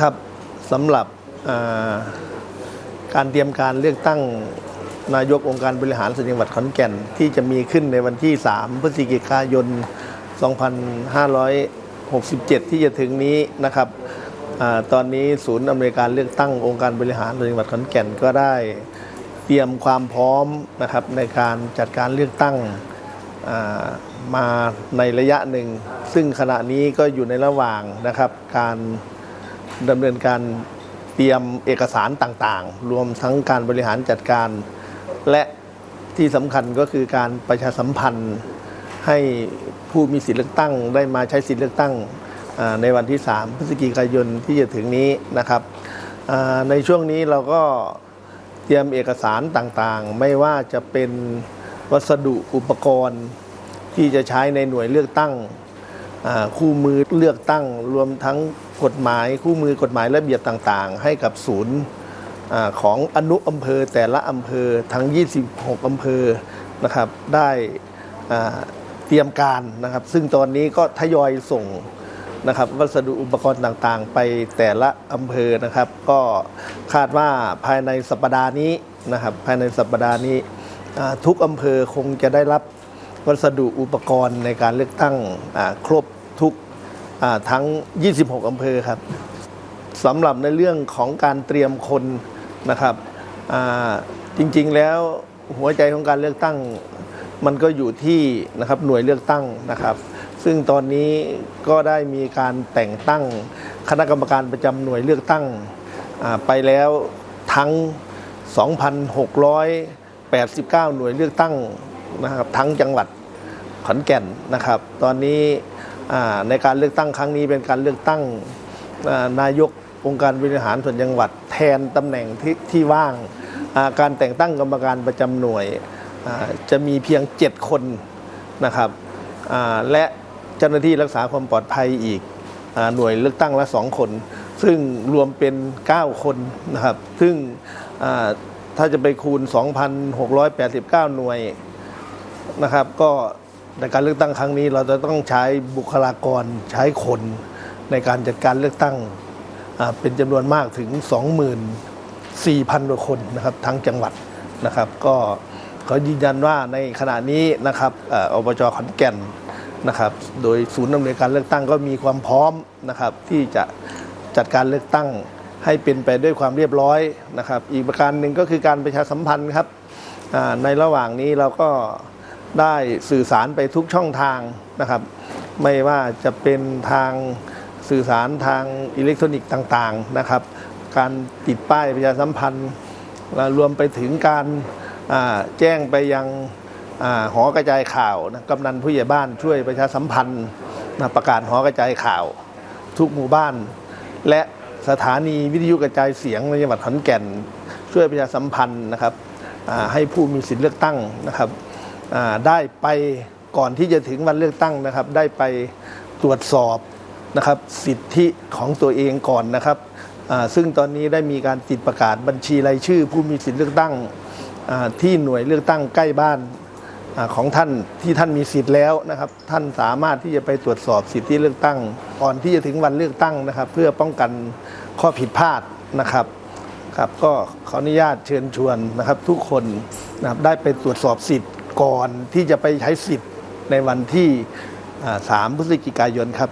ครับสำหรับการเตรียมการเลือกตั้งนายกองค์การบริหารส่วนจังหวัดขอนแก่น ที่จะมีขึ้นในวันที่ 3 พฤศจิกายน 2567 ที่จะถึงนี้นะครับอตอนนี้ศูนย์อำนวยการเลือกตั้งองค์การบริหารส่วนจังหวัดขอนแก่นก็ได้เตรียมความพร้อมนะครับในการจัดการเลือกตั้งมาในระยะหนึ่ง ซึ่งขณะนี้ก็อยู่ในระหว่างนะครับการ ดำเนินการเตรียมเอกสารต่างๆ รวมทั้งการบริหารจัดการ และที่สำคัญก็คือการประชาสัมพันธ์ให้ผู้มีสิทธิเลือกตั้ง ได้มาใช้สิทธิเลือกตั้งในวันที่ 3 พฤศจิกายนที่จะถึงนี้นะครับในช่วงนี้เราก็เตรียมเอกสารต่างๆ ไม่ว่าจะเป็นวัสดุอุปกรณ์ที่จะใช้ในหน่วยเลือกตั้งคู่มือเลือกตั้งรวมทั้ง กฎหมายคู่มือกฎหมายระเบียบต่างๆ ให้กับศูนย์ของอนุอำเภอแต่ละอำเภอทั้ง 26 อำเภอนะครับได้เตรียมการนะครับ ซึ่งตอนนี้ก็ทยอยส่งนะครับวัสดุอุปกรณ์ต่างๆ ไปแต่ละอำเภอนะครับ ก็คาดว่าภายในสัปดาห์นี้นะครับ ภายในสัปดาห์นี้ทุกอำเภอคงจะได้รับวัสดุอุปกรณ์ในการเลือกตั้งครบทุก ทั้ง 26 อำเภอครับสำหรับในเรื่องของการเตรียมคนนะครับจริงๆแล้วหัวใจของการเลือกตั้งมันก็อยู่ที่นะครับหน่วยเลือกตั้งนะครับ ซึ่งตอนนี้ก็ได้มีการแต่งตั้งคณะกรรมการประจำหน่วยเลือกตั้งไปแล้วทั้ง 2,689 หน่วยเลือกตั้งนะครับทั้งจังหวัดขอนแก่นนะครับ ตอนนี้ ในการเลือกตั้งครั้งนี้เป็นการเลือกตั้งนายกองค์การบริหารส่วนจังหวัด แทนตำแหน่งที่ที่ว่าง การแต่งตั้งกรรมการประจำหน่วยจะมีเพียง 7 คนนะครับและเจ้าหน้าที่รักษาความปลอดภัยอีกอหน่วยเลือกตั้งละ 2 คน ซึ่งรวมเป็น 9 คนนะครับ ซึ่งถ้าจะไปคูณ 2,689 หน่วยนะครับ ก็ ในการเลือกตั้งครั้งนี้เราจะต้องใช้บุคลากรใช้คนในการจัดการเลือกตั้งเป็นจำนวนมากถึง 24,000กว่าคนนะครับทั้งจังหวัดนะครับ ก็เขายืนยันว่าในขณะนี้นะครับอบจขอนแก่นนะครับ โดยศูนย์อำนวยการเลือกตั้งก็มีความพร้อมนะครับ ที่จะจัดการเลือกตั้งให้เป็นไปด้วยความเรียบร้อยนะครับ อีกประการหนึ่งก็คือการประชาสัมพันธ์ครับในระหว่างนี้เราก็ ได้สื่อสารไปทุกช่องทางนะครับ ไม่ว่าจะเป็นทางสื่อสารทางอิเล็กทรอนิกส์ต่างๆนะครับ การติดป้ายประชาสัมพันธ์ รวมไปถึงการแจ้งไปยังอหอกระจายข่าวนะกำนันผู้ใหญ่บ้านช่วยประชาสัมพันธ์นะประกาศหอกระจายข่าว ทุกหมู่บ้าน และสถานีวิทยุกระจายเสียงในจังหวัดขอนแก่น ช่วยประชาสัมพันธ์นะครับให้ผู้มีสิทธิเลือกตั้งนะครับ ได้ไปก่อนที่จะถึงวันเลือกตั้งนะครับ ได้ไปตรวจสอบนะครับสิทธิของตัวเองก่อนนะครับ ซึ่งตอนนี้ได้มีการติดประกาศบัญชีรายชื่อ ผู้มีสิทธิเลือกตั้งที่หน่วยเลือกตั้งใกล้บ้านอของท่านที่ท่านมีสิทธิ์แล้วนะครับ ท่านสามารถที่จะไปตรวจสอบสิทธิเลือกตั้ง ก่อนที่จะถึงวันเลือกตั้งนะครับ เพื่อป้องกันข้อผิดพลาดนะครับครับก็ขออนุญาตเชิญชวนนะครับทุกคนนะครับได้ไปตรวจสอบสิทธิ์ ก่อนที่จะไปใช้สิทธิ์ในวันที่ 3 พฤศจิกายนครับ